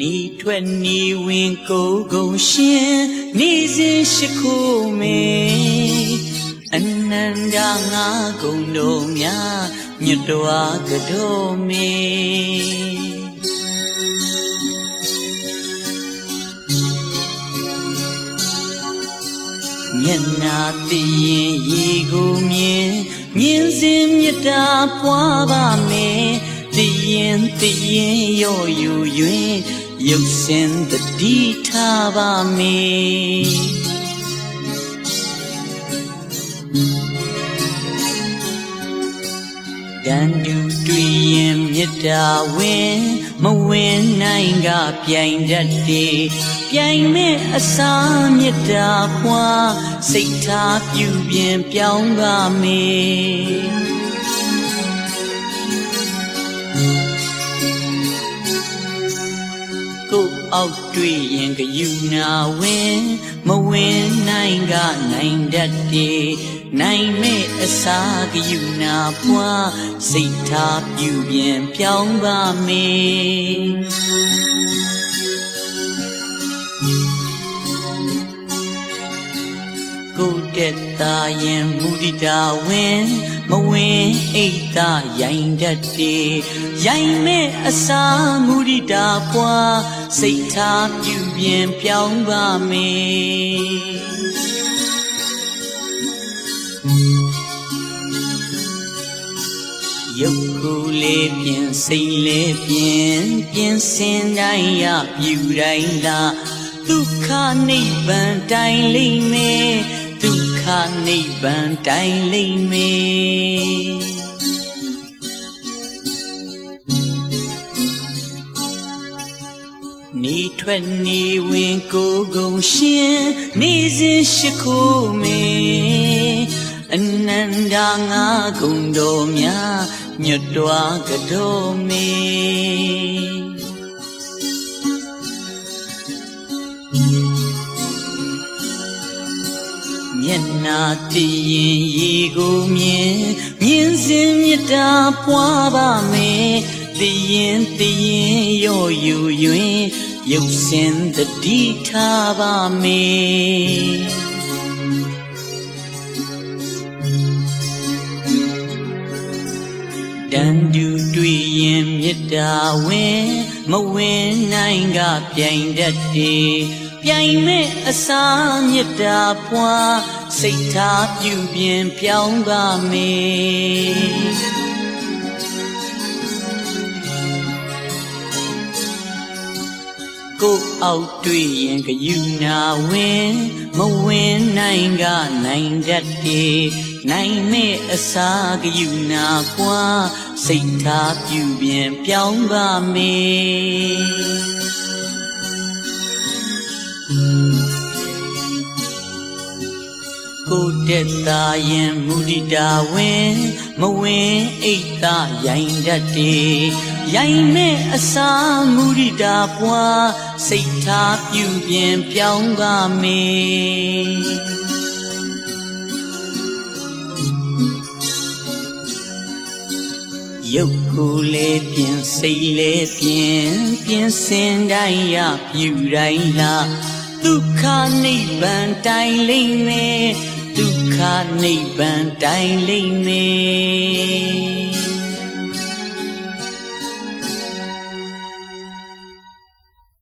နီထွက်နီဝင်ကိုကုံရှင်နေစဉ်ရှိခိုးမေအနန္တငါကုံတို့များမြတ်တော်ကတော်မေ မျက်နာသိရင်ရေကိုမြင်မြင်စဉ်မြတ်တာပွားပါမယ်သိရင်သိရင်ရော့ယူ၍ရုပ်စင်တတိထားပါမယ် တန်တူတွေ့ရင်မေတ္တာဝင်မဝင်နိုင်ကပြိုင်တတ်တယ်ပြိုင်မဲ့အစာမေတ္တာပွားစိတ်ထားပြုပြင်ပြောင်းပါမေ အောက်တွေ့ရင်ကယူနာဝင်မဝင်နိုင်ကနိုင်တတ်တယ်နိုင်မဲ့အစာကယူနာပွားစိတ်ထားပြုပြင်ပြောင်းပါမေ ကိုယ်တက်တာရင်မူတည်တာဝင်မဝင်အိတ်သာရိုင်တတ်တယ်ရိုင်မဲ့အစာမူတည်တာပွားစိတ်ထားပြုပြင်ပြောင်းပါမေရုပ်ကိုယ်လေးပြင်စိတ်လေးပြင်ပြင်စင်တိုင်းရပြူတိုင်းလာဒုက္ခနိဗ္ဗာန်တိုင်လိမ့်မယ် ဒုက္ခနိဗ္ဗာန်တိုင်လိမ့်မယ်နေထွက်နေဝင်ကိုယ်ကုန်ရှင်နေစဉ်ရှိခိုးမေအနန္တငါကုံတော်များမြတ်တော်ကတော်မေ မျက်နာတည်ရင်ရေကိုမြင်မြင်စဉ်မြတ်တာပွားပါမယ်တည်ရင်တည်ရင်ရော့ယူ၍ရုပ်စင်တတိထားပါမယ်တန်တူတွေ့ရင်မေတ္တာဝင်မဝင်နိုင်ကပြိုင်တတ်တယ် ပြိုင်မဲ့အစာမေတ္တာပွားစိတ်ထားပြုပြင်ပြောင်းပါမေကိုယ်အောက်တွေ့ရင်ကယူနာဝင်မဝင်နိုင်ကနိုင်တတ်တယ်နိုင်မဲ့အစာကယူနာပွားစိတ်ထားပြုပြင်ပြောင်းပါမေ ကိုယ်တက်တာရင်မူဒီတာဝင်မဝင်အိတ်သာရိုင်တတ်တယ်ရိုင်မဲ့အစာမူဒီတာပွားစိတ်ထားပြုပြင်ပြောင်းပါမေရုပ်ကိုယ်လေးပြင်စိတ်လေးပြင်ပြင်စင်တိုင်းရပြူတိုင်းလာဒုက္ခနိဗ္ဗာန်တိုင်လိမ့်မယ် ဒုက္ခနိဗ္ဗာန်တိုင်လိမ့်မယ်